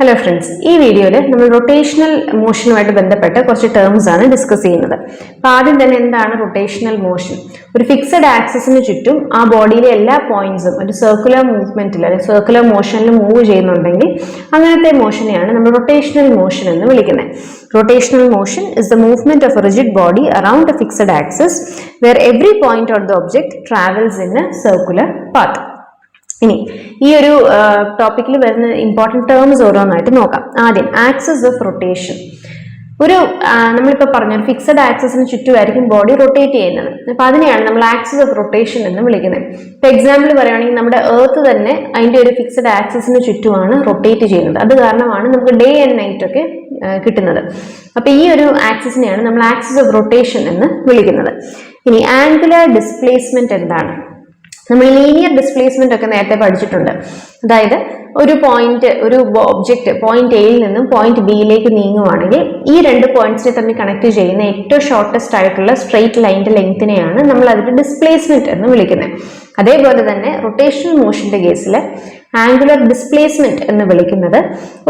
Hello friends ഈ വീഡിയോയിൽ നമ്മൾ റൊട്ടേഷണൽ മോഷനുമായിട്ട് ബന്ധപ്പെട്ട് കുറച്ച് ടേംസ് ആണ് ഡിസ്കസ് ചെയ്യുന്നത്. അപ്പോൾ ആദ്യം തന്നെ എന്താണ് റൊട്ടേഷണൽ മോഷൻ ഒരു ഫിക്സഡ് ആക്സസിന് ചുറ്റും ആ ബോഡിയിലെ എല്ലാ പോയിന്റ്സും ഒരു സർക്കുലർ മൂവ്മെന്റിൽ അല്ലെങ്കിൽ സർക്കുലർ മോഷനിൽ മൂവ് ചെയ്യുന്നുണ്ടെങ്കിൽ അങ്ങനത്തെ മോഷനെയാണ് നമ്മൾ റൊട്ടേഷണൽ മോഷൻ എന്ന് വിളിക്കുന്നത്. Rotational motion is the movement of a rigid body around a fixed axis where every point of the object travels in a circular path ഇനി ഈ ഒരു ടോപ്പിക്കിൽ വരുന്ന ഇമ്പോർട്ടന്റ് ടേംസ് ഓരോന്നായിട്ട് നോക്കാം. ആദ്യം ആക്സസ് ഓഫ് റൊട്ടേഷൻ ഒരു നമ്മളിപ്പോൾ പറഞ്ഞ ഒരു ഫിക്സഡ് ആക്സസിന് ചുറ്റുമായിരിക്കും ബോഡി റൊട്ടേറ്റ് ചെയ്യുന്നത്. അപ്പൊ അതിനെയാണ് നമ്മൾ ആക്സസ് ഓഫ് റൊട്ടേഷൻ എന്ന് വിളിക്കുന്നത്. ഇപ്പോൾ എക്സാമ്പിൾ പറയുകയാണെങ്കിൽ നമ്മുടെ എർത്ത് തന്നെ അതിന്റെ ഒരു ഫിക്സഡ് ആക്സസിന് ചുറ്റുമാണ് റൊട്ടേറ്റ് ചെയ്യുന്നത്. അത് കാരണമാണ് നമുക്ക് ഡേ ആൻഡ് നൈറ്റ് ഒക്കെ കിട്ടുന്നത്. അപ്പോൾ ഈ ഒരു ആക്സസിനെയാണ് നമ്മൾ ആക്സസ് ഓഫ് റൊട്ടേഷൻ എന്ന് വിളിക്കുന്നത്. ഇനി ആംഗുലർ ഡിസ്പ്ലേസ്മെന്റ് എന്താണ്? നമ്മൾ ലീനിയർ ഡിസ്പ്ലേസ്മെന്റ് ഒക്കെ നേരത്തെ പഠിച്ചിട്ടുണ്ട്. അതായത് ഒരു പോയിന്റ് ഒരു ഒബ്ജക്റ്റ് പോയിന്റ് എയിൽ നിന്നും പോയിന്റ് ബിയിലേക്ക് നീങ്ങുവാണെങ്കിൽ ഈ രണ്ട് പോയിന്റ്സിനെ തമ്മിൽ കണക്ട് ചെയ്യുന്ന ഏറ്റവും ഷോർട്ടസ്റ്റ് ആയിട്ടുള്ള സ്ട്രെയിറ്റ് ലൈനിന്റെ ലെങ്ത്തിനെയാണ് നമ്മൾ അതിന്റെ ഡിസ്പ്ലേസ്മെന്റ് എന്ന് വിളിക്കുന്നത്. അതേപോലെ തന്നെ റൊട്ടേഷണൽ മോഷന്റെ കേസിൽ ആംഗുലർ ഡിസ്പ്ലേസ്മെന്റ് എന്ന് വിളിക്കുന്നത്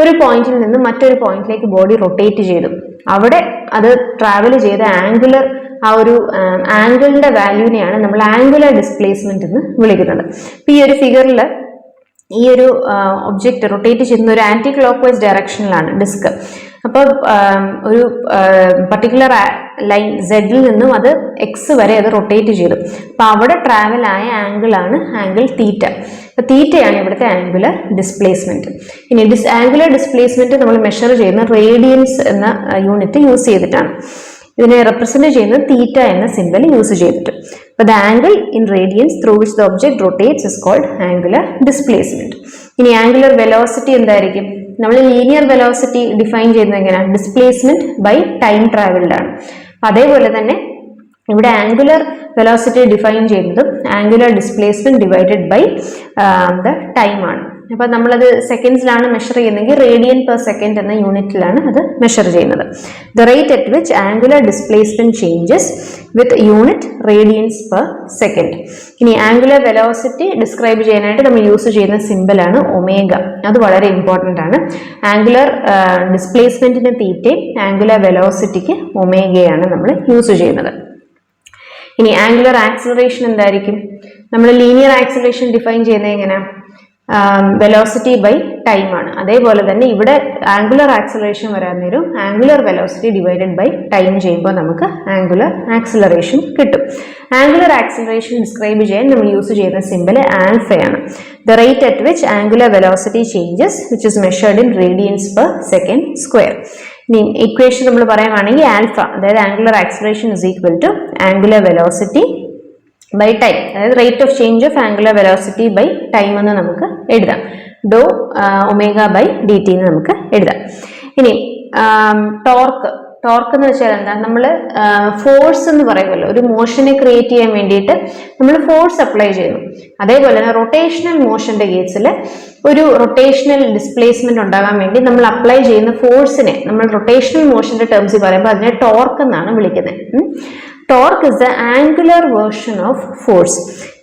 ഒരു പോയിന്റിൽ നിന്ന് മറ്റൊരു പോയിന്റിലേക്ക് ബോഡി റൊട്ടേറ്റ് ചെയ്തു. അവിടെ അത് ട്രാവൽ ചെയ്ത ആംഗുലർ ആ ഒരു ആംഗിളിന്റെ വാല്യൂവിനെയാണ് നമ്മൾ ആംഗുലർ ഡിസ്പ്ലേസ്മെന്റ് എന്ന് വിളിക്കുന്നത്. ഇപ്പൊ ഈ ഒരു ഫിഗറിൽ ഈ ഒരു ഒബ്ജക്റ്റ് റൊട്ടേറ്റ് ചെയ്യുന്ന ഒരു ആന്റി ക്ലോക്ക് വൈസ് ഡയറക്ഷനിലാണ് ഡിസ്ക് അപ്പോൾ ഒരു പർട്ടിക്കുലർ ലൈൻ സെഡിൽ നിന്നും അത് എക്സ് വരെ അത് റൊട്ടേറ്റ് ചെയ്തു. അപ്പോൾ അവിടെ ട്രാവൽ ആയ ആംഗിൾ ആണ് ആംഗിൾ തീറ്റ അപ്പൊ തീറ്റയാണ് ഇവിടുത്തെ ആംഗുലർ ഡിസ്പ്ലേസ്മെന്റ് ഇനി ഡിസ് ആംഗുലർ ഡിസ്പ്ലേസ്മെന്റ് നമ്മൾ മെഷർ ചെയ്യുന്ന റേഡിയൻസ് എന്ന യൂണിറ്റ് യൂസ് ചെയ്തിട്ടാണ്. ഇതിനെ റെപ്രസെന്റ് ചെയ്യുന്നത് തീറ്റ എന്ന സിമ്പൽ യൂസ് ചെയ്തിട്ട്. അപ്പൊ the angle in radians through which the object rotates is called angular displacement ഇനി ആംഗുലർ വെലോസിറ്റി എന്തായിരിക്കും? നമ്മൾ ലീനിയർ വെലോസിറ്റി ഡിഫൈൻ ചെയ്യുന്നത് എങ്ങനെയാണ് ഡിസ്പ്ലേസ്മെന്റ് ബൈ ടൈം ട്രാവൽഡ് ആണ്. അതേപോലെ തന്നെ ഇവിടെ ആംഗുലർ വെലോസിറ്റി ഡിഫൈൻ ചെയ്യുന്നതും angular displacement divided by the time ആണ്. അപ്പൊ നമ്മളത് സെക്കൻഡ്സിലാണ് മെഷർ ചെയ്യുന്നതെങ്കിൽ റേഡിയൻ പെർ സെക്കൻഡ് എന്ന യൂണിറ്റിലാണ് അത് മെഷർ ചെയ്യുന്നത്. The rate at which angular displacement changes with unit radians per second ഇനി ആംഗുലർ വെലോസിറ്റി ഡിസ്ക്രൈബ് ചെയ്യാനായിട്ട് നമ്മൾ യൂസ് ചെയ്യുന്ന സിമ്പിളാണ് ഒമേഗ അത് വളരെ ഇമ്പോർട്ടന്റ് ആണ്. ആംഗുലർ ഡിസ്പ്ലേസ്മെന്റിന് തീറ്റയും ആംഗുലർ വെലോസിറ്റിക്ക് ഒമേഗയാണ് നമ്മൾ യൂസ് ചെയ്യുന്നത്. ഇനി ആംഗുലർ ആക്സിലറേഷൻ എന്തായിരിക്കും? നമ്മൾ ലീനിയർ ആക്സിലറേഷൻ ഡിഫൈൻ ചെയ്യുന്നത് എങ്ങനെയാ? വെലോസിറ്റി ബൈ ടൈം ആണ്. അതേപോലെ തന്നെ ഇവിടെ ആംഗുലർ ആക്സലറേഷൻ വരാൻ നേരം angular velocity divided by time ചെയ്യുമ്പോൾ നമുക്ക് ആംഗുലർ ആക്സലറേഷൻ കിട്ടും. ആംഗുലർ ആക്സലറേഷൻ ഡിസ്ക്രൈബ് ചെയ്യാൻ നമ്മൾ യൂസ് ചെയ്യുന്ന symbol ആൽഫയാണ് the rate at which angular velocity changes which is measured in radians per second square ഇനി ഇക്വേഷൻ നമ്മൾ പറയുകയാണെങ്കിൽ ആൽഫ അതായത് angular acceleration is equal to angular velocity by time അതായത് rate of change of angular velocity by time എന്ന് നമുക്ക് എഴുതാം. D omega by d t എന്ന് നമുക്ക് എഴുതാം. ഇനി ടോർക്ക് ടോർക്ക് എന്ന് വെച്ചാൽ എന്താ? നമ്മൾ ഫോഴ്സ് എന്ന് പറയുമല്ലോ. ഒരു മോഷനെ ക്രിയേറ്റ് ചെയ്യാൻ വേണ്ടിയിട്ട് നമ്മൾ ഫോഴ്സ് അപ്ലൈ ചെയ്യുന്നു. അതേപോലെ തന്നെ റൊട്ടേഷണൽ മോഷന്റെ കേസിൽ ഒരു റൊട്ടേഷണൽ ഡിസ്പ്ലേസ്മെന്റ് ഉണ്ടാകാൻ വേണ്ടി നമ്മൾ അപ്ലൈ ചെയ്യുന്ന ഫോഴ്സിനെ നമ്മൾ റൊട്ടേഷണൽ മോഷന്റെ ടേംസിൽ പറയുമ്പോൾ അതിനെ ടോർക്ക് എന്നാണ് വിളിക്കുന്നത്. Torque is the angular version of force.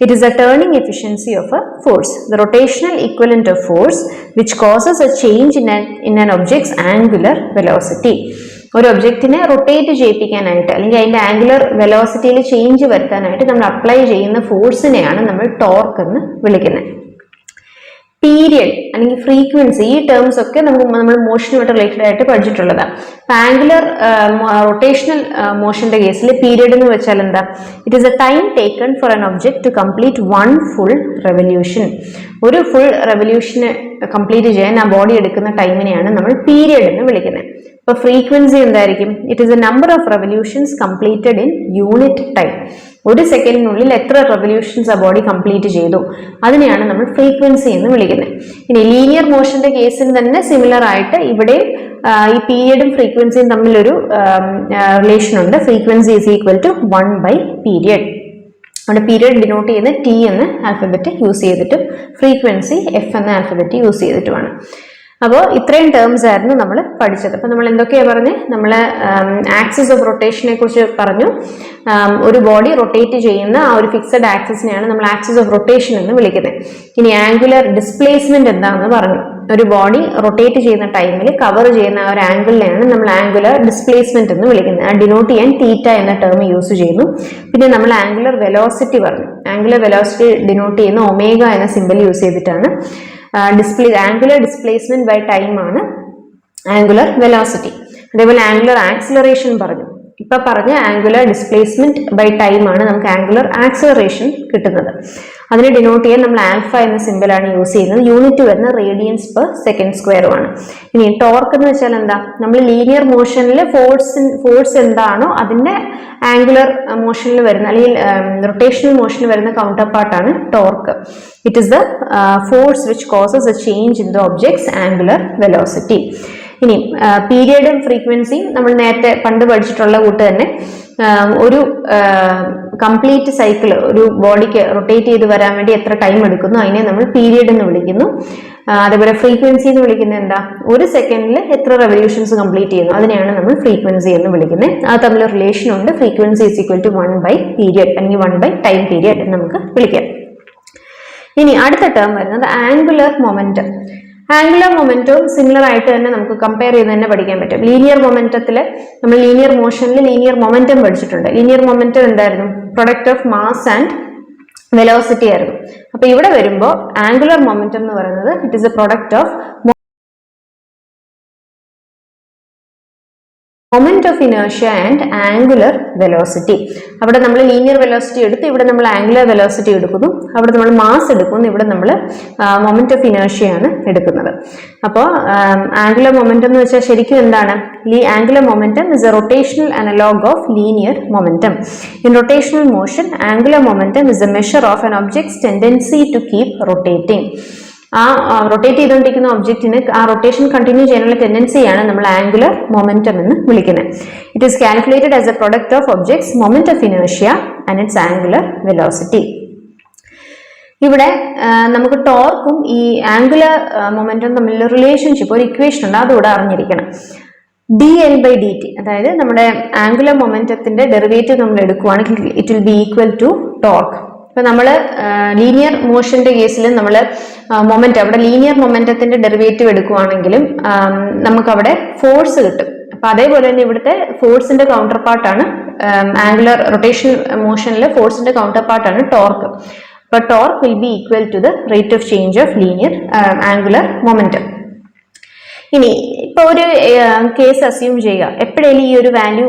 It is a turning efficiency of a force, the rotational equivalent of force, which causes a change in an, in an object's angular velocity. ഒരു ഒബ്ജക്റ്റിനെ rotate ചെയ്യിപ്പിക്കാനായിട്ട് അല്ലെങ്കിൽ അതിന്റെ angular വെലോസിറ്റിയിൽ change വരുത്താനായിട്ട് നമ്മൾ apply ചെയ്യുന്ന ഫോഴ്സിനെയാണ് നമ്മൾ torque എന്ന് വിളിക്കുന്നത് period അല്ലെങ്കിൽ ഫ്രീക്വൻസി ഈ ടേംസ് ഒക്കെ നമുക്ക് നമ്മൾ മോഷനുമായിട്ട് റിലേറ്റഡ് ആയിട്ട് പഠിച്ചിട്ടുള്ളതാണ് ആംഗുലർ റൊട്ടേഷണൽ മോഷന്റെ കേസിൽ പീരിയഡ് എന്ന് വെച്ചാൽ എന്താ? It is a time taken for an object to complete one full revolution ഒരു ഫുൾ റെവല്യൂഷന് കംപ്ലീറ്റ് ചെയ്യാൻ ആ ബോഡി എടുക്കുന്ന ടൈമിനെയാണ് നമ്മൾ പീരിയഡ് എന്ന് വിളിക്കുന്നത്. അപ്പോൾ ഫ്രീക്വൻസി എന്തായിരിക്കും? It is a number of revolutions completed in unit time ഒരു സെക്കൻഡിനുള്ളിൽ എത്ര റെവല്യൂഷൻസ് ആ ബോഡി കംപ്ലീറ്റ് ചെയ്തു? അതിനെയാണ് നമ്മൾ ഫ്രീക്വൻസി എന്ന് വിളിക്കുന്നത്. ഇനി ലീനിയർ മോഷന്റെ കേസിൽ തന്നെ സിമിലർ ആയിട്ട് ഇവിടെ ഈ പീരിയഡും ഫ്രീക്വൻസിയും തമ്മിലൊരു റിലേഷൻ ഉണ്ട്. Frequency is equal to one by period അവിടെ പീരിയഡ് ഡിനോട്ട് ചെയ്യുന്ന ടി എന്ന് ആൽഫബറ്റ് യൂസ് ചെയ്തിട്ടും ഫ്രീക്വൻസി എഫ് എന്ന ആൽഫബറ്റ് യൂസ് ചെയ്തിട്ടുമാണ്. അപ്പോൾ ഇത്രയും ടേംസ് ആയിരുന്നു നമ്മൾ പഠിച്ചത്. അപ്പോൾ നമ്മൾ എന്തൊക്കെയാണ് പറഞ്ഞ്? നമ്മൾ ആക്സിസ് ഓഫ് റൊട്ടേഷനെ കുറിച്ച് പറഞ്ഞു. ഒരു ബോഡി റൊട്ടേറ്റ് ചെയ്യുന്ന ആ ഒരു ഫിക്സഡ് ആക്സിസിനെയാണ് നമ്മൾ ആക്സിസ് ഓഫ് റൊട്ടേഷൻ എന്ന് വിളിക്കുന്നത്. ഇനി ആംഗുലർ ഡിസ്പ്ലേസ്മെന്റ് എന്താണെന്ന് പറഞ്ഞു. ഒരു ബോഡി റൊട്ടേറ്റ് ചെയ്യുന്ന ടൈമിൽ കവർ ചെയ്യുന്ന ആ ഒരു ആംഗിളിനെയാണ് നമ്മൾ ആംഗുലർ ഡിസ്പ്ലേസ്മെന്റ് എന്ന് വിളിക്കുന്നത്. ആ ഡിനോട്ട് ചെയ്യാൻ തീറ്റ എന്ന ടേം യൂസ് ചെയ്യുന്നു. പിന്നെ നമ്മൾ ആംഗുലർ വെലോസിറ്റി പറഞ്ഞു. ആംഗുലർ വെലോസിറ്റി ഡിനോട്ട് ചെയ്യുന്ന ഒമേഗ എന്ന സിമ്പിൾ യൂസ് ചെയ്തിട്ടാണ് display angular displacement by time ആണ് ആംഗുലർ വെലോസിറ്റി അതേപോലെ ആംഗുലർ ആക്സിലറേഷൻ പറഞ്ഞു. ഇപ്പൊ പറഞ്ഞ ആംഗുലർ ഡിസ്പ്ലേസ്മെന്റ് ബൈ ടൈം ആണ് നമുക്ക് ആംഗുലർ ആക്സിലറേഷൻ കിട്ടുന്നത്. അതിനെ ഡിനോട്ട് ചെയ്യാൻ നമ്മൾ ആൽഫ എന്ന സിമ്പിളാണ് യൂസ് ചെയ്യുന്നത്. യൂണിറ്റ് വരുന്ന റേഡിയൻസ് പെർ സെക്കൻഡ് സ്ക്വയറുമാണ് ഇനി ടോർക്ക് എന്ന് വെച്ചാൽ എന്താ? നമ്മൾ ലീനിയർ മോഷനിൽ ഫോഴ്സ് ഫോഴ്സ് എന്താണോ അതിന്റെ ആംഗുലർ മോഷനിൽ വരുന്ന അല്ലെങ്കിൽ റൊട്ടേഷണൽ മോഷനിൽ വരുന്ന കൗണ്ടർ പാർട്ടാണ് torque it is the force which causes a change in the object's angular velocity ഇനി പീരിയഡും ഫ്രീക്വൻസിയും നമ്മൾ നേരത്തെ പണ്ട് പഠിച്ചിട്ടുള്ള കൂട്ട് തന്നെ ഒരു കംപ്ലീറ്റ് സൈക്കിൾ ഒരു ബോഡിക്ക് റൊട്ടേറ്റ് ചെയ്ത് വരാൻ വേണ്ടി എത്ര ടൈം എടുക്കുന്നു അതിനെ നമ്മൾ പീരിയഡ് എന്ന് വിളിക്കുന്നു. അതേപോലെ ഫ്രീക്വൻസി എന്ന് വിളിക്കുന്നത് എന്താ? ഒരു സെക്കൻഡിൽ എത്ര റെവല്യൂഷൻസ് കംപ്ലീറ്റ് ചെയ്യുന്നു അതിനെയാണ് നമ്മൾ ഫ്രീക്വൻസി എന്ന് വിളിക്കുന്നത്. അത് തമ്മിൽ റിലേഷൻ ഉണ്ട്. Frequency is equal to one by period അല്ലെങ്കിൽ വൺ ബൈ ടൈം പീരിയഡ് എന്ന് നമുക്ക് വിളിക്കാം. ഇനി അടുത്ത ടേം വരുന്നത് ആംഗുലർ മൊമെന്റം ആംഗുലർ മൊമെന്റവും സിമിലർ ആയിട്ട് തന്നെ നമുക്ക് കമ്പയർ ചെയ്ത് തന്നെ പഠിക്കാൻ പറ്റും. ലീനിയർ മൊമെന്റത്തിൽ നമ്മൾ ലീനിയർ മോഷനിൽ ലീനിയർ മൊമെന്റം പഠിച്ചിട്ടുണ്ട്. ലീനിയർ മൊമെന്റം എന്തായിരുന്നു? Product of mass and velocity ആയിരുന്നു. അപ്പോൾ ഇവിടെ വരുമ്പോൾ ആംഗുലർ മൊമെന്റം എന്ന് പറയുന്നത് it is a product of moment of inertia and angular velocity അവിടെ നമ്മൾ ലീനിയർ വെലോസിറ്റി എടുത്ത് ഇവിടെ നമ്മൾ ആംഗുലർ വെലോസിറ്റി എടുക്കുന്നു. അവിടെ നമ്മൾ മാസ് എടുക്കുന്നു ഇവിടെ നമ്മൾ മൊമെന്റ് ഓഫ് ഇനേർഷ്യയാണ് എടുക്കുന്നത്. അപ്പോൾ ആംഗുലർ മൊമെന്റം എന്ന് വെച്ചാൽ ശരിക്കും എന്താണ്? ഈ angular momentum is a rotational analog of linear momentum in rotational motion angular momentum is a measure of an object's tendency to keep rotating. ആ റൊട്ടേറ്റ് ചെയ്തുകൊണ്ടിരിക്കുന്ന ഒബ്ജക്റ്റിന് ആ റൊട്ടേഷൻ കണ്ടിന്യൂ ചെയ്യാനുള്ള ടെൻഡൻസിയാണ് നമ്മൾ ആംഗുലർ മൊമെന്റം എന്ന് വിളിക്കുന്നത്. It is calculated as a product of objects moment of ഇനേഷ്യ and its angular velocity ഇവിടെ നമുക്ക് ടോർക്കും ഈ ആംഗുലർ മൊമെന്റും തമ്മിലുള്ള റിലേഷൻഷിപ്പ് ഒരു ഇക്വേഷൻ ഉണ്ട്. അതുകൂടെ അറിഞ്ഞിരിക്കണം. D L by d t അതായത് നമ്മുടെ ആംഗുലർ മൊമെന്റത്തിന്റെ ഡെറിവേറ്റീവ് നമ്മൾ എടുക്കുവാണെങ്കിൽ it will be equal to torque ഇപ്പൊ നമ്മൾ ലീനിയർ മോഷന്റെ കേസിൽ നമ്മൾ മൊമെന്റ് അവിടെ ലീനിയർ മൊമെന്റത്തിന്റെ ഡെറിവേറ്റീവ് എടുക്കുവാണെങ്കിലും നമുക്കവിടെ ഫോഴ്സ് കിട്ടും. അപ്പൊ അതേപോലെ തന്നെ ഇവിടുത്തെ ഫോഴ്സിന്റെ കൗണ്ടർ പാർട്ടാണ് ആംഗുലർ റൊട്ടേഷൻ മോഷനിലെ ഫോഴ്സിന്റെ കൗണ്ടർ പാർട്ടാണ് ടോർക്ക് അപ്പൊ torque will be equal to the rate of change of linear angular momentum ഇനി ഇപ്പൊ ഒരു കേസ് അസ്യൂം ചെയ്യുക. എപ്പോഴേലും ഈ ഒരു value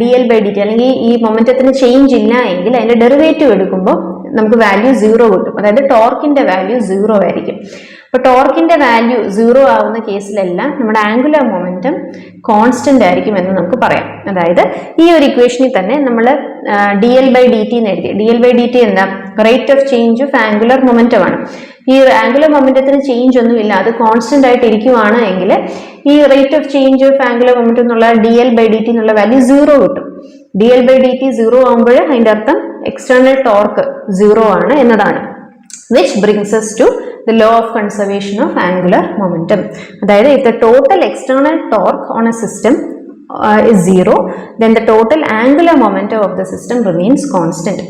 d L by d t അല്ലെങ്കിൽ ഈ മൊമെന്റത്തിന് ചേഞ്ച് ഇല്ല എങ്കിൽ അതിന്റെ ഡെറിവേറ്റീവ് എടുക്കുമ്പോൾ നമുക്ക് വാല്യൂ സീറോ കിട്ടും. അതായത് ടോർക്കിന്റെ വാല്യൂ സീറോ ആയിരിക്കും. അപ്പോൾ ടോർക്കിന്റെ വാല്യൂ സീറോ ആവുന്ന കേസിലെല്ലാം നമ്മുടെ ആംഗുലർ മൊമെന്റം കോൺസ്റ്റന്റ് ആയിരിക്കും എന്ന് നമുക്ക് പറയാം. അതായത് ഈ ഒരു ഇക്വേഷനിൽ തന്നെ നമ്മൾ d L by d t എന്ന് എഴുതി. D L by d t എന്താ? Rate of change of angular momentum ആണ്. ഈ ആംഗുലർ മൊമെന്റത്തിന് ചേഞ്ച് ഒന്നുമില്ല. അത് കോൺസ്റ്റന്റ് ആയിട്ട് ഇരിക്കുവാണ് എങ്കിൽ ഈ rate of change of angular momentum എന്നുള്ള d L by d t എന്നുള്ള വാല്യൂ സീറോ കിട്ടും. D L by d t zero ആകുമ്പോൾ അതിന്റെ അർത്ഥം എക്സ്റ്റേണൽ ടോർക്ക് സീറോ ആണ് എന്നതാണ് which brings us to the law of conservation of angular momentum അതായത് if the total external torque on a system is zero then the total angular momentum of the system remains constant.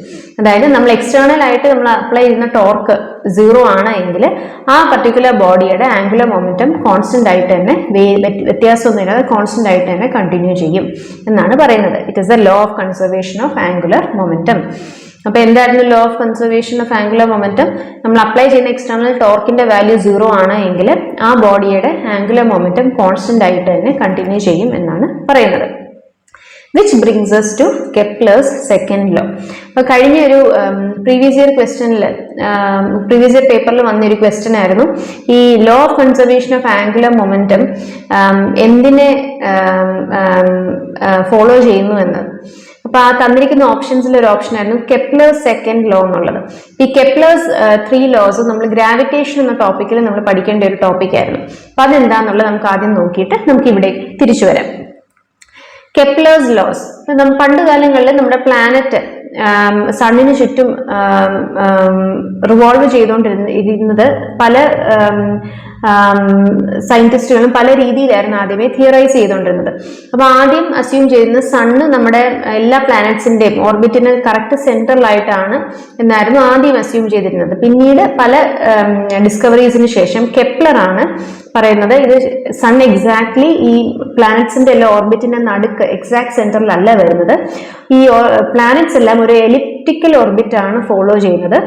അതായത് നമ്മൾ external ആയിട്ട് നമ്മൾ apply ചെയ്യുന്ന torque zero ആണ് എങ്കിൽ ആ particular ബോഡിയുടെ ആംഗുലർ മൊമെന്റം കോൺസ്റ്റന്റ് ആയിട്ട് തന്നെ വ്യത്യാസമൊന്നുമില്ലാതെ കോൺസ്റ്റന്റ് ആയിട്ട് തന്നെ കണ്ടിന്യൂ ചെയ്യും എന്നാണ് പറയുന്നത്. It is the law of conservation of angular momentum അപ്പൊ എന്തായിരുന്നു law of conservation of angular momentum നമ്മൾ അപ്ലൈ ചെയ്യുന്ന എക്സ്റ്റേണൽ ടോർക്കിന്റെ വാല്യൂ സീറോ ആണ് എങ്കിൽ ആ ബോഡിയുടെ ആംഗുലർ മൊമെന്റം കോൺസ്റ്റന്റ് ആയിട്ട് തന്നെ കണ്ടിന്യൂ ചെയ്യും എന്നാണ് പറയുന്നത്. Which brings us to Kepler's second law അപ്പൊ കഴിഞ്ഞ ഒരു പ്രീവിയസ് ഇയർ ക്വസ്റ്റനിൽ പ്രീവിയസ് ഇയർ പേപ്പറിൽ വന്നൊരു ക്വസ്റ്റ്യൻ ആയിരുന്നു. ഈ law of conservation of angular momentum എന്തിനെ ഫോളോ ചെയ്യുന്നു എന്ന് അപ്പൊ ആ തന്നിരിക്കുന്ന ഓപ്ഷൻസിൽ ഒരു ഓപ്ഷൻ ആയിരുന്നു കെപ്ലേഴ്സ് സെക്കൻഡ് ലോ എന്നുള്ളത്. ഈ കെപ്ലേഴ്സ് ത്രീ ലോസ് നമ്മൾ ഗ്രാവിറ്റേഷൻ എന്ന ടോപ്പിക്കിൽ നമ്മൾ പഠിക്കേണ്ട ഒരു ടോപ്പിക്കായിരുന്നു അപ്പൊ അതെന്താന്നുള്ളത് നമുക്ക് ആദ്യം നോക്കിയിട്ട് നമുക്ക് ഇവിടെ തിരിച്ചു വരാം. കെപ്ലേഴ്സ് ലോസ് പണ്ട് കാലങ്ങളിൽ നമ്മുടെ പ്ലാനറ്റ് സണ്ണിന് ചുറ്റും റിവോൾവ് ചെയ്തുകൊണ്ടിരുന്ന ഇരുന്നത് പല സയന്റിസ്റ്റുകളും പല രീതിയിലായിരുന്നു ആദ്യമേ തിയറൈസ് ചെയ്തുകൊണ്ടിരുന്നത് അപ്പൊ ആദ്യം അസ്യൂം ചെയ്യുന്ന സണ്ണ് നമ്മുടെ എല്ലാ പ്ലാനറ്റ്സിന്റെയും ഓർബിറ്റിന് കറക്റ്റ് സെൻട്രലായിട്ടാണ് എന്നായിരുന്നു ആദ്യം അസ്യൂം ചെയ്തിരുന്നത്. പിന്നീട് പല ഡിസ്കവറീസിന് ശേഷം കെപ്ലർ ആണ് പറയുന്നത് ഇത് സൺ എക്സാക്ട്ലി ഈ പ്ലാനറ്റ്സിന്റെ എല്ലാം ഓർബിറ്റിന്റെ നടുക്ക് എക്സാക്ട് സെന്ററിലല്ല വരുന്നത്. ഈ പ്ലാനറ്റ്സ് എല്ലാം ഒരു എലിപ്റ്റിക്കൽ ഓർബിറ്റ് ആണ് ഫോളോ ചെയ്യുന്നത്.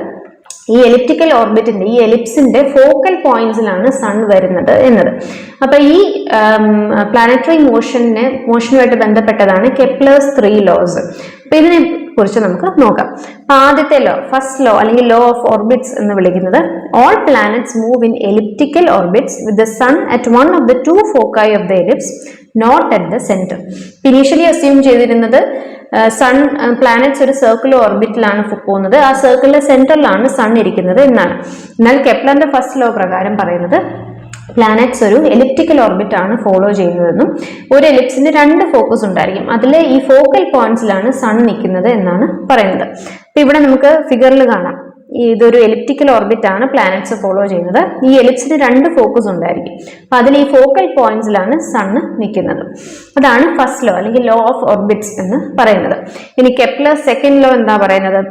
ഈ എലിപ്റ്റിക്കൽ ഓർബിറ്റിന്റെ ഈ എലിപ്സിന്റെ ഫോക്കൽ പോയിന്റ്സിലാണ് സൺ വരുന്നത് എന്നത്. അപ്പൊ ഈ പ്ലാനറ്ററി മോഷന് മോഷനുമായിട്ട് ബന്ധപ്പെട്ടതാണ് കെപ്ലേഴ്സ് ത്രീ ലോസ് അപ്പൊ ഇതിനെ കുറിച്ച് നമുക്ക് നോക്കാം. അപ്പൊ ആദ്യത്തെ ലോ ഫസ്റ്റ് ലോ അല്ലെങ്കിൽ ലോ ഓഫ് ഓർബിറ്റ്സ് എന്ന് വിളിക്കുന്നത് all planets move in elliptical orbits with the sun at one of the two foci of the ellipse not at the centre initially assume ചെയ്തിരുന്നത് സൺ പ്ലാനറ്റ്സ് ഒരു circle ഓർബിറ്റിലാണ് പോകുന്നത്. ആ സർക്കിളിന്റെ സെന്ററിലാണ് sun ഇരിക്കുന്നത് എന്നാണ്. എന്നാൽ കെപ്ലറിന്റെ ഫസ്റ്റ് ലോ പ്രകാരം പറയുന്നത് പ്ലാനറ്റ്സ് ഒരു എലിപ്റ്റിക്കൽ ഓർബിറ്റ് ആണ് ഫോളോ ചെയ്യുന്നതെന്നും ഒരു എലിപ്സിന് രണ്ട് ഫോക്കസ് ഉണ്ടായിരിക്കും. അതിൽ ഈ ഫോക്കൽ പോയിന്റ്സിലാണ് സൺ നിൽക്കുന്നത് എന്നാണ് പറയുന്നത്. അപ്പൊ ഇവിടെ നമുക്ക് ഫിഗറിൽ കാണാം. ഇതൊരു എലിപ്റ്റിക്കൽ ഓർബിറ്റ് ആണ് പ്ലാനറ്റ്സ് ഫോളോ ചെയ്യുന്നത്. ഈ എലിപ്സിന് രണ്ട് ഫോക്കസ് ഉണ്ടായിരിക്കും. അപ്പൊ അതിൽ ഈ ഫോക്കൽ പോയിന്റ്സിലാണ് സണ്ണ് നിൽക്കുന്നത്. അതാണ് ഫസ്റ്റ് ലോ അല്ലെങ്കിൽ ലോ ഓഫ് ഓർബിറ്റ്സ് എന്ന് പറയുന്നത്. ഇനി കെപ്ലർ സെക്കൻഡ് ലോ എന്താ പറയുന്നത്?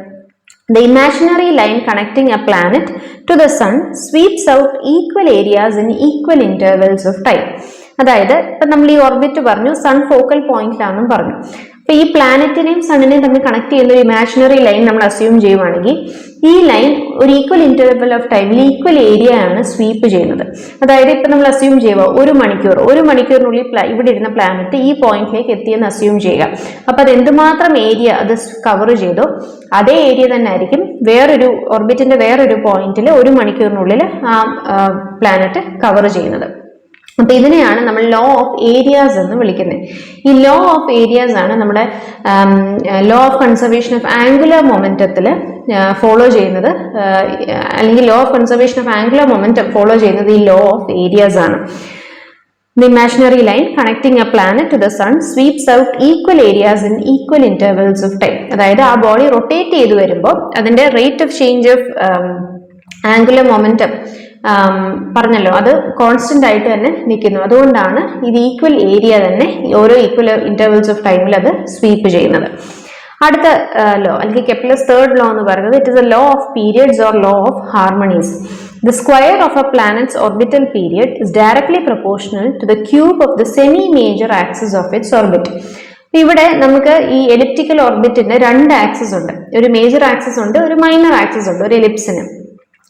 The imaginary line connecting a planet to the sun sweeps out equal areas in equal intervals of time. അതായത് ഇപ്പം നമ്മൾ ഈ ഓർബിറ്റ് പറഞ്ഞു സൺ ഫോക്കൽ പോയിന്റിലാണെന്നും പറഞ്ഞു അപ്പൊ ഈ പ്ലാനറ്റിനെയും സണ്ണിനെയും തമ്മിൽ കണക്ട് ചെയ്യുന്ന ഒരു ഇമാജിനറി ലൈൻ നമ്മൾ അസ്യൂം ചെയ്യുവാണെങ്കിൽ ഈ ലൈൻ ഒരു ഈക്വൽ ഇന്റർവൽ ഓഫ് ടൈമിൽ ഈക്വൽ ഏരിയ ആണ് സ്വീപ്പ് ചെയ്യുന്നത്. അതായത് ഇപ്പൊ നമ്മൾ അസ്യൂം ചെയ്യുക ഒരു മണിക്കൂർ ഒരു മണിക്കൂറിനുള്ളിൽ ഇവിടെ ഇരുന്ന പ്ലാനറ്റ് ഈ പോയിന്റിലേക്ക് എത്തിയെന്ന് അസ്യൂം ചെയ്യുക. അപ്പൊ അത് എന്തുമാത്രം ഏരിയ അത് കവർ ചെയ്തോ അതേ ഏരിയ തന്നെ ആയിരിക്കും വേറൊരു ഓർബിറ്റിന്റെ വേറൊരു പോയിന്റിൽ ഒരു മണിക്കൂറിനുള്ളിൽ ആ പ്ലാനറ്റ് കവർ ചെയ്യുന്നത്. അപ്പൊ ഇതിനെയാണ് നമ്മൾ ലോ ഓഫ് ഏരിയാസ് എന്ന് വിളിക്കുന്നത്. ഈ ലോ ഓഫ് ഏരിയാസ് ആണ് നമ്മുടെ law of conservation of angular മൊമെന്റത്തിൽ follow ചെയ്യുന്നത്. അല്ലെങ്കിൽ law of conservation of angular momentum follow ചെയ്യുന്നത് ഈ ലോ ഓഫ് ഏരിയാസ് ആണ്. The imaginary line connecting a planet to the sun sweeps out equal areas in equal intervals of time അതായത് ആ body rotate ചെയ്ത് വരുമ്പോൾ അതിന്റെ rate of change of angular momentum പറഞ്ഞല്ലോ അത് കോൺസ്റ്റന്റ് ആയിട്ട് തന്നെ നിൽക്കുന്നു. അതുകൊണ്ടാണ് ഇത് ഈക്വൽ ഏരിയ തന്നെ ഓരോ ഈക്വൽ ഇന്റർവെൽസ് ഓഫ് ടൈമിൽ അത് സ്വീപ്പ് ചെയ്യുന്നത്. അടുത്ത ലോ അല്ലെങ്കിൽ കെപ്ലസ് തേർഡ് ലോ എന്ന് പറയുന്നത് it is a law of periods or law of harmonies the square of a planet's orbital period is directly proportional to the cube of the semi major axis of its orbit ഇവിടെ നമുക്ക് ഈ elliptical ഓർബിറ്റിന്റെ രണ്ട് access ഉണ്ട്. ഒരു major access ഉണ്ട് ഒരു minor access ഉണ്ട് ഒരു എലിപ്സിന്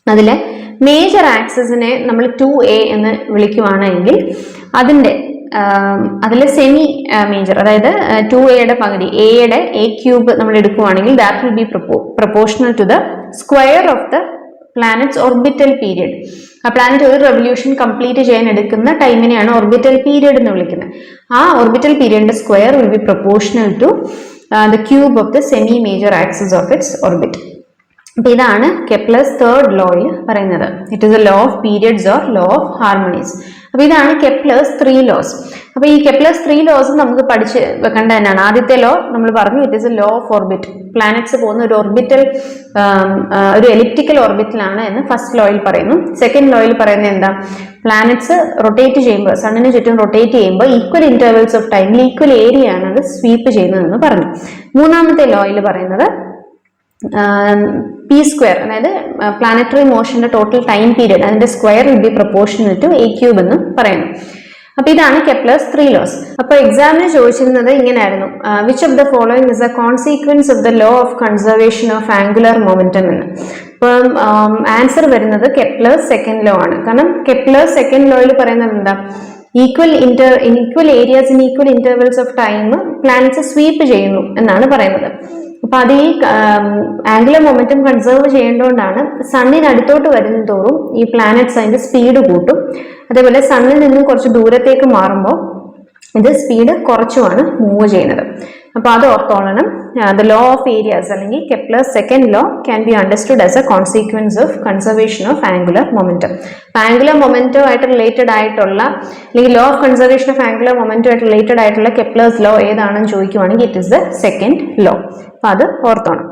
അതിലെ മേജർ ആക്സിസിനെ നമ്മൾ ടു എ എന്ന് വിളിക്കുവാണെങ്കിൽ അതിന്റെ അതിൽ സെമി മേജർ അതായത് ടു എയുടെ പകുതി എയുടെ എ ക്യൂബ് നമ്മൾ എടുക്കുവാണെങ്കിൽ that will be proportional to the square of the planet's orbital period ആ പ്ലാനറ്റ് ഒരു റെവല്യൂഷൻ കംപ്ലീറ്റ് ചെയ്യാൻ എടുക്കുന്ന ടൈമിനെയാണ് ഓർബിറ്റൽ പീരിയഡ് എന്ന് വിളിക്കുന്നത്. ആ orbital പീരിയഡിന്റെ square will be proportional to the cube of the semi major axis of its orbit അപ്പൊ ഇതാണ് കെപ്ലസ് തേർഡ് ലോയിൽ പറയുന്നത്. It is a law of periods or law of harmonies അപ്പോൾ ഇതാണ് കെപ്ലേഴ്സ് ത്രീ ലോസ് അപ്പോൾ ഈ Kepler's three loss നമുക്ക് പഠിച്ച് വെക്കേണ്ട തന്നെയാണ്. ആദ്യത്തെ ലോ നമ്മൾ പറഞ്ഞു it is a law of orbit planets പോകുന്ന ഒരു ഓർബിറ്റൽ ഒരു എലിപ്റ്റിക്കൽ ഓർബിറ്റിലാണ് എന്ന് ഫസ്റ്റ് ലോയിൽ പറയുന്നു. സെക്കൻഡ് ലോയിൽ പറയുന്നത് എന്താ? പ്ലാനറ്റ്സ് റൊട്ടേറ്റ് ചെയ്യുമ്പോൾ സണ്ണിന് ചുറ്റും റൊട്ടേറ്റ് ചെയ്യുമ്പോൾ ഈക്വൽ ഇന്റർവെൽസ് ഓഫ് ടൈമിൽ ഈക്വൽ ഏരിയ ആണ് അത് സ്വീപ്പ് ചെയ്യുന്നതെന്ന് പറഞ്ഞു. മൂന്നാമത്തെ ലോയിൽ പറയുന്നത് പി സ്ക്വയർ അതായത് പ്ലാനറ്ററി മോഷന്റെ ടോട്ടൽ ടൈം പീരിയഡ് അതിന്റെ square will be proportional to a cube എന്ന് പറയുന്നു. അപ്പൊ ഇതാണ് കെപ്ലേഴ്സ് ത്രീ ലോസ് അപ്പോൾ എക്സാമിന് ചോദിച്ചിരുന്നത് ഇങ്ങനെയായിരുന്നു. Which of the following is a consequence of the law of conservation of angular momentum എന്ന്? അപ്പം ആൻസർ വരുന്നത് കെപ്ലേഴ്സ് സെക്കൻഡ് ലോ ആണ്. കാരണം കെപ്ലേഴ്സ് സെക്കൻഡ് ലോയിൽ പറയുന്നത് എന്താ? Equal inter equal areas in equal intervals of time planets sweep ചെയ്യുന്നു എന്നാണ് പറയുന്നത്. അപ്പൊ അത് ഈ ആംഗുലർ മൊമെന്റം കൺസേർവ് ചെയ്യേണ്ടതുകൊണ്ടാണ് സണ്ണിന് അടുത്തോട്ട് വരുന്ന തോറും ഈ പ്ലാനറ്റ്സ് അതിന്റെ സ്പീഡ് കൂട്ടും. അതേപോലെ സണ്ണിൽ നിന്ന് കുറച്ച് ദൂരത്തേക്ക് മാറുമ്പോൾ ഇത് സ്പീഡ് കുറച്ചുമാണ് മൂവ് ചെയ്യുന്നത്. അപ്പോൾ അത് ഓർത്തോളണം. ദ ലോ ഓഫ് ഏരിയാസ് അല്ലെങ്കിൽ Kepler second law can be understood as a consequence of conservation of angular momentum angular memento ആയിട്ട് റിലേറ്റഡ് ആയിട്ടുള്ള അല്ലെങ്കിൽ law of conservation of angular memento ആയിട്ട് റിലേറ്റഡ് ആയിട്ടുള്ള കെപ്ലേഴ്സ് ലോ ഏതാണെന്ന് ചോദിക്കുവാണെങ്കിൽ it is the second law അപ്പോൾ അത് ഓർത്തോണം.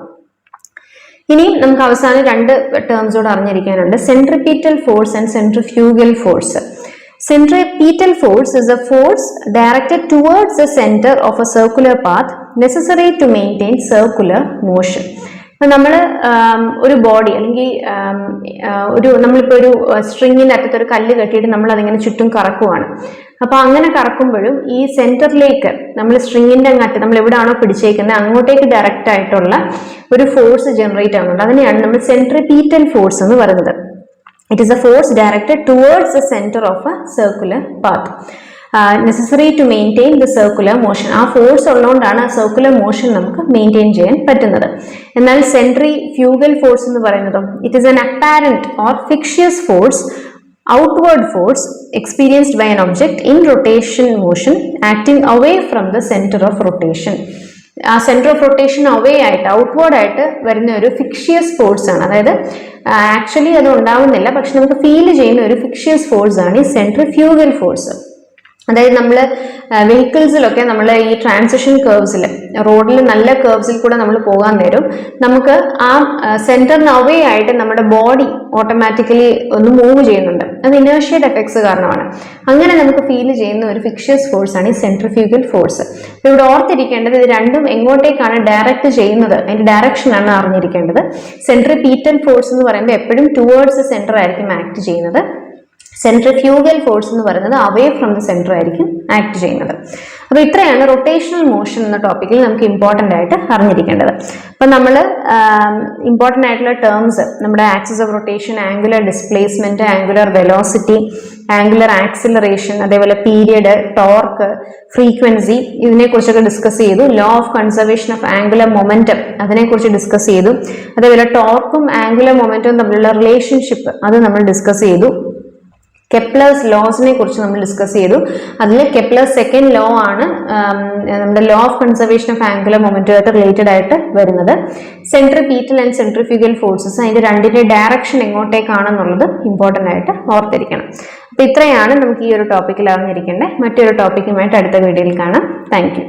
ഇനി നമുക്ക് അവസാനം രണ്ട് ടേംസോട് അറിഞ്ഞിരിക്കാനുണ്ട്. Centripetal force and centrifugal force Centripetal force is a force directed towards the center of a circular path necessary to maintain circular motion. നമ്മൾ ഒരു ബോഡി അല്ലെങ്കിൽ ഒരു നമ്മളിപ്പോൾ ഒരു സ്ട്രിങ്ങിന്റെ അറ്റത്ത് ഒരു കല്ല് കെട്ടിയിട്ട് നമ്മൾ അതിങ്ങനെ ചുറ്റും കറക്കുവാണ്. അപ്പോൾ അങ്ങനെ കറക്കുമ്പോഴും ഈ സെന്ററിലേക്ക് നമ്മൾ സ്ട്രിങ്ങിന്റെ അങ്ങറ്റ് നമ്മൾ എവിടെയാണോ പിടിച്ചേക്കുന്നത് അങ്ങോട്ടേക്ക് ഡയറക്റ്റ് ആയിട്ടുള്ള ഒരു ഫോഴ്സ് ജനറേറ്റ് ആവുന്നുണ്ട്. അതിനെയാണ് നമ്മൾ സെൻട്രിപീറ്റൽ ഫോഴ്സ് എന്ന് പറയുന്നത്. It is a force directed towards the center of a circular path. Uh, necessary to maintain the circular motion ആ ഫോഴ്സ് ഉള്ളതുകൊണ്ടാണ് ആ സർക്കുലർ മോഷൻ നമുക്ക് മെയിന്റെയിൻ ചെയ്യാൻ പറ്റുന്നത് എന്നാൽ സെൻട്രി ഫ്യൂഗൽ ഫോഴ്സ് എന്ന് പറയുന്നതും it is an apparent or fictitious force outward force experienced by an object in rotation motion acting away from the center of rotation ആ ഓഫ് റൊട്ടേഷൻ അവേ ആയിട്ട് outward ആയിട്ട് വരുന്ന ഒരു ഫിക്ഷിയസ് ഫോഴ്സ് ആണ്. അതായത് actually അത് ഉണ്ടാവുന്നില്ല പക്ഷെ നമുക്ക് ഫീൽ ചെയ്യുന്ന ഒരു ഫിക്ഷിയസ് ഫോഴ്സ് ആണ് ഈ സെൻട്രിഫ്യൂഗൽ ഫോഴ്സ് അതായത് നമ്മൾ വെഹിക്കിൾസിലൊക്കെ നമ്മൾ ഈ ട്രാൻസിഷൻ കേർവ്സിൽ റോഡിൽ നല്ല കേർവ്സിൽ കൂടെ നമ്മൾ പോകാൻ നേരം നമുക്ക് ആ സെന്ററിന് അവേ ആയിട്ട് നമ്മുടെ ബോഡി ഓട്ടോമാറ്റിക്കലി ഒന്ന് മൂവ് ചെയ്യുന്നുണ്ട്. അത് ഇനേർഷ്യഡ് എഫക്ട്സ് കാരണമാണ്. അങ്ങനെ നമുക്ക് ഫീൽ ചെയ്യുന്ന ഒരു ഫിക്ഷ്യസ് ഫോഴ്സ് ആണ് ഈ സെൻട്രിഫ്യൂഗൽ ഫോഴ്സ് അപ്പോൾ ഇവിടെ ഓർത്തിരിക്കേണ്ടത് ഇത് രണ്ടും എങ്ങോട്ടേക്കാണ് ഡയറക്റ്റ് ചെയ്യുന്നത്? അതിന്റെ ഡയറക്ഷനാണ് അറിഞ്ഞിരിക്കേണ്ടത്. സെൻട്രി പീറ്റൽ ഫോഴ്സ് എന്ന് പറയുമ്പോൾ എപ്പോഴും ടുവേർഡ്സ് സെന്റർ ആയിരിക്കും ആക്ട് ചെയ്യുന്നത്. സെൻട്രിഫ്യൂഗൽ ഫോഴ്സ് എന്ന് പറയുന്നത് അവേ ഫ്രം ദ സെന്റർ ആയിരിക്കും ആക്ട് ചെയ്യുന്നത്. അപ്പോൾ ഇത്രയാണ് റൊട്ടേഷണൽ മോഷൻ എന്ന ടോപ്പിക്കിൽ നമുക്ക് ഇമ്പോർട്ടന്റ് ആയിട്ട് അറിഞ്ഞിരിക്കേണ്ടത്. അപ്പോൾ നമ്മൾ ഇമ്പോർട്ടന്റ് ആയിട്ടുള്ള ടേംസ് നമ്മുടെ axis of rotation angular displacement angular velocity angular acceleration അതേപോലെ പീരിയഡ് ടോർക്ക് ഫ്രീക്വൻസി ഇതിനെക്കുറിച്ചൊക്കെ ഡിസ്കസ് ചെയ്തു. Law of conservation of angular momentum അതിനെക്കുറിച്ച് ഡിസ്കസ് ചെയ്തു. അതേപോലെ ടോർക്കും ആംഗുലർ മൊമെന്റവും തമ്മിലുള്ള റിലേഷൻഷിപ്പ് അത് നമ്മൾ ഡിസ്കസ് ചെയ്തു. കെപ്ലേഴ്സ് ലോസിനെ കുറിച്ച് നമ്മൾ ഡിസ്കസ് ചെയ്തു. അതിൽ കെപ്ലേഴ്സ് സെക്കൻഡ് ലോ ആണ് നമ്മുടെ law of conservation of angular മൊമെന്റുമായിട്ട് related ആയിട്ട് വരുന്നത്. സെൻട്രിപീറ്റൽ ആൻഡ് സെൻട്രിഫ്യൂഗൽ ഫോഴ്സസ് അതിന്റെ രണ്ടിന്റെ ഡയറക്ഷൻ എങ്ങോട്ടേക്കാണെന്നുള്ളത് ഇമ്പോർട്ടന്റ് ആയിട്ട് ഓർത്തിരിക്കണം. അപ്പൊ ഇത്രയാണ് നമുക്ക് ഈ ഒരു ടോപ്പിക്കിൽ അറിഞ്ഞിരിക്കേണ്ടത്. മറ്റൊരു ടോപ്പിക്കുമായിട്ട് അടുത്ത വീഡിയോയിൽ കാണാം. താങ്ക്